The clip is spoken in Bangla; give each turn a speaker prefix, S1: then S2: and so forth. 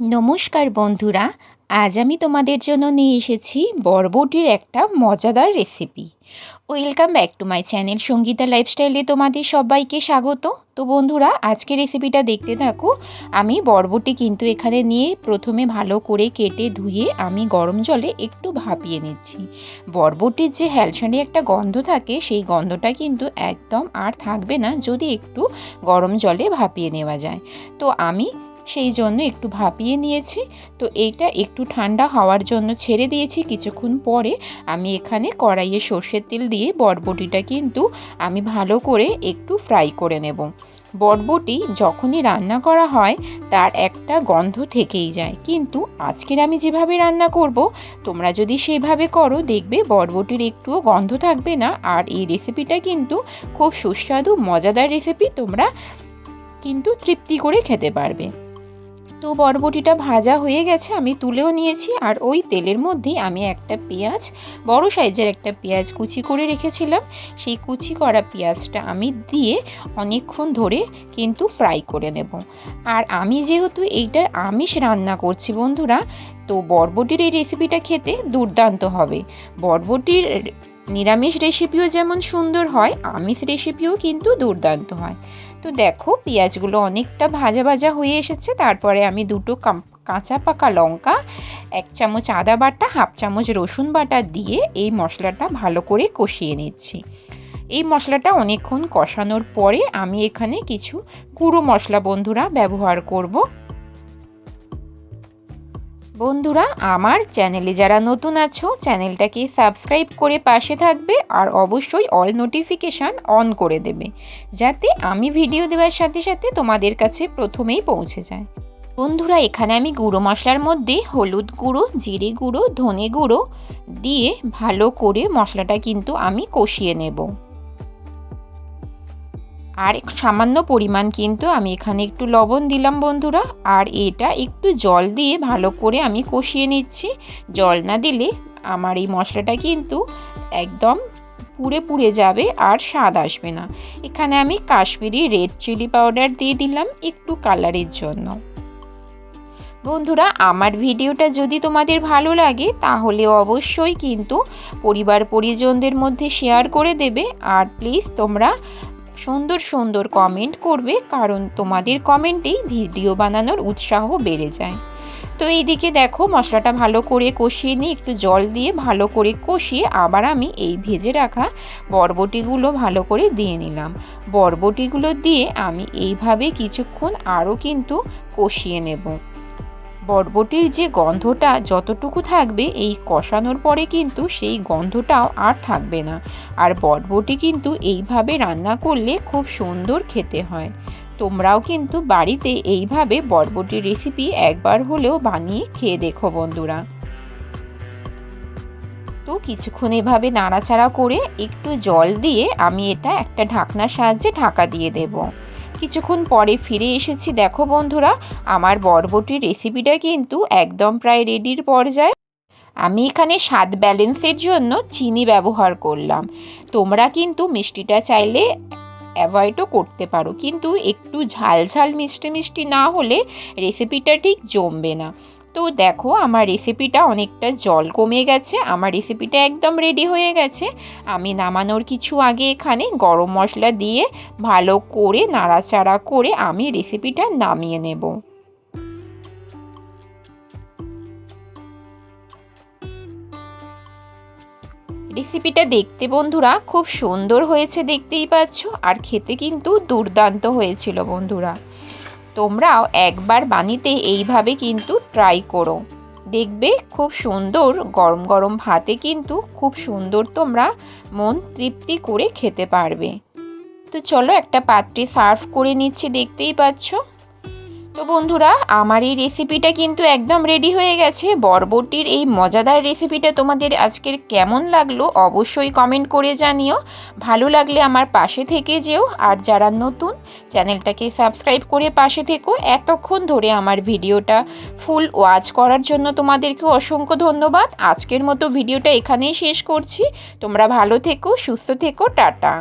S1: নমস্কার বন্ধুরা, আজ আমি তোমাদের জন্য নিয়ে এসেছি বরবটির একটা মজাদার recipe welcome back to my channel Sangeeta লাইফস্টাইলে তোমাদের সবাইকে স্বাগত। তো বন্ধুরা আজকে রেসিপিটা দেখতে থাকো। আমি বরবটি কিন্তু এখানে নিয়ে প্রথমে ভালো করে কেটে ধুয়ে আমি গরম জলে একটু ভাপিয়ে নিচ্ছি। বরবটির যে হ্যালসানি একটা গন্ধ থাকে, সেই গন্ধটা কিন্তু একদম আর থাকবে না যদি একটু গরম জলে ভাপিয়ে নেওয়া যায়। তো আমি সেই জন্য একটু ভাপিয়ে নিয়েছি। তো এইটা একটু ঠান্ডা হওয়ার জন্য ছেড়ে দিয়েছি। কিছুক্ষণ পরে আমি এখানে কড়াইয়ে সর্ষের তেল দিয়ে বটবটিটা কিন্তু আমি ভালো করে একটু ফ্রাই করে নেব। বটবটি যখনই রান্না করা হয়, তার একটা গন্ধ থেকেই যায়। কিন্তু আজকের আমি যেভাবে রান্না করব, তোমরা যদি সেভাবে করো, দেখবে বটবটির একটুও গন্ধ থাকবে না। আর এই রেসিপিটা কিন্তু খুব সুস্বাদু, মজাদার রেসিপি, তোমরা কিন্তু তৃপ্তি করে খেতে পারবে। তো বরবটিটা ভাজা হয়ে গেছে, আমি তুলেও নিয়েছি। আর ওই তেলের মধ্যেই আমি একটা পেঁয়াজ, বড় সাইজের একটা পেঁয়াজ কুচি করে রেখেছিলাম। সেই কুচি করা পেঁয়াজটা আমি দিয়ে অনেকক্ষণ ধরে কিন্তু ফ্রাই করে নেব। আর আমি যেহেতু এইটা আমিষ রান্না করছি বন্ধুরা, তো বরবটির এই রেসিপিটা খেতে দুর্দান্ত হবে। বরবটির নিরামিষ রেসিপিও যেমন সুন্দর হয়, আমিষ রেসিপিও কিন্তু দুর্দান্ত হয়। তো দেখো, পেঁয়াজগুলো অনেকটা ভাজা ভাজা হয়ে এসেছে, তারপরে আমি দুটো কাঁচা পাকা লঙ্কা, এক চামচ আদা বাটা, হাফ চামচ রসুন বাটা দিয়ে এই মশলাটা ভালো করে কষিয়ে নিচ্ছি। এই মশলাটা অনেকক্ষণ কষানোর পরে আমি এখানে কিছু গুঁড়ো মশলা বন্ধুরা ব্যবহার করব। বন্ধুরা, আমার চ্যানেলে যারা নতুন আছো, চ্যানেলটাকে সাবস্ক্রাইব করে পাশে থাকবে আর অবশ্যই অল নোটিফিকেশান অন করে দেবে, যাতে আমি ভিডিও দেওয়ার সাথে সাথে তোমাদের কাছে প্রথমেই পৌঁছে যায়। বন্ধুরা, এখানে আমি গুঁড়ো মশলার মধ্যে হলুদ গুঁড়ো, জিরে গুঁড়ো, ধনে গুঁড়ো দিয়ে ভালো করে মশলাটা কিন্তু আমি কষিয়ে নেব। আর এক সামান্য পরিমাণ কিন্তু আমি এখানে একটু লবণ দিলাম বন্ধুরা, আর এটা একটু জল দিয়ে ভালো করে আমি কষিয়ে নিচ্ছি। জল না দিলে আমার এই মশলাটা কিন্তু একদম পুড়ে পুড়ে যাবে আর স্বাদ আসবে না। এখানে আমি কাশ্মীরি রেড চিলি পাউডার দিয়ে দিলাম একটু কালারের জন্য। বন্ধুরা, আমার ভিডিওটা যদি তোমাদের ভালো লাগে তাহলে অবশ্যই কিন্তু পরিবার পরিজনদের মধ্যে শেয়ার করে দেবে। আর প্লিজ তোমরা সুন্দর সুন্দর কমেন্ট করবে, কারণ তোমাদের কমেন্টেই ভিডিও বানানোর উৎসাহ বেড়ে যায়। তো এইদিকে দেখো, মশলাটা ভালো করে কষিয়ে নিয়ে একটু জল দিয়ে ভালো করে কষিয়ে আবার আমি এই ভেজে রাখা বরবটিগুলো ভালো করে দিয়ে নিলাম। বরবটিগুলো দিয়ে আমি এইভাবে কিছুক্ষণ আরও কিন্তু কষিয়ে নেব। বরবটির যে গন্ধটা যতটুকু থাকবে, এই কষানোর পরে কিন্তু সেই গন্ধটাও আর থাকবে না। আর বরবটি কিন্তু এইভাবে রান্না করলে খুব সুন্দর খেতে হয়। তোমরাও কিন্তু বাড়িতে এইভাবে বরবটির রেসিপি একবার হলেও বানিয়ে খেয়ে দেখো বন্ধুরা। তো কিছুক্ষণ এভাবে নাড়াচাড়া করে একটু জল দিয়ে আমি এটা একটা ঢাকনার সাহায্যে ঢাকা দিয়ে দেবো। কিছুক্ষণ পরে ফিরে এসেছি। দেখো বন্ধুরা, আমার বরবটির রেসিপিটা কিন্তু একদম প্রায় রেডির পর্যায়ে। আমি এখানে স্বাদ ব্যালেন্সের জন্য চিনি ব্যবহার করলাম। তোমরা কিন্তু মিষ্টিটা চাইলে অ্যাভয়েডও করতে পারো। কিন্তু একটু ঝাল ঝাল মিষ্টি মিষ্টি না হলে রেসিপিটা ঠিক জমবে না। তো দেখো, আমার রেসিপিটা অনেকটা জল কমে গেছে। আমার রেসিপিটা একদম রেডি হয়ে গেছে। আমি নামানোর কিছু আগে এখানে গরম মশলা দিয়ে ভালো করে নাড়াচাড়া করে আমি রেসিপিটা নামিয়ে নেব। রেসিপিটা দেখতে বন্ধুরা, খুব সুন্দর হয়েছে দেখতেই পাচ্ছ। আর খেতে কিন্তু দুর্দান্ত হয়েছিল বন্ধুরা। তোমরাও একবার বানিতে এইভাবে কিন্তু ট্রাই করো। দেখবে খুব সুন্দর গরম গরম ভাতে কিন্তু খুব সুন্দর তোমরা মন তৃপ্তি করে খেতে পারবে। তো চলো একটা পাত্রে সার্ভ করে নিচ্ছি, দেখতেই পাচ্ছ। তো বন্ধুরা, আমার এই রেসিপিটা কিন্তু একদম রেডি হয়ে গেছে। বরবটির এই মজাদার রেসিপিটা তোমাদের আজকের কেমন লাগল অবশ্যই কমেন্ট করে জানিও। ভালো লাগলে আমার পাশে থেকে যেও। আর যারা নতুন, চ্যানেলটাকে সাবস্ক্রাইব করে পাশে থেকো। এতক্ষণ ধরে আমার ভিডিওটা ফুল ওয়াচ করার জন্য তোমাদেরকে অসংখ্য ধন্যবাদ। আজকের মতো ভিডিওটা এখানেই শেষ করছি। তোমরা ভালো থেকো, সুস্থ থেকো, টাটা।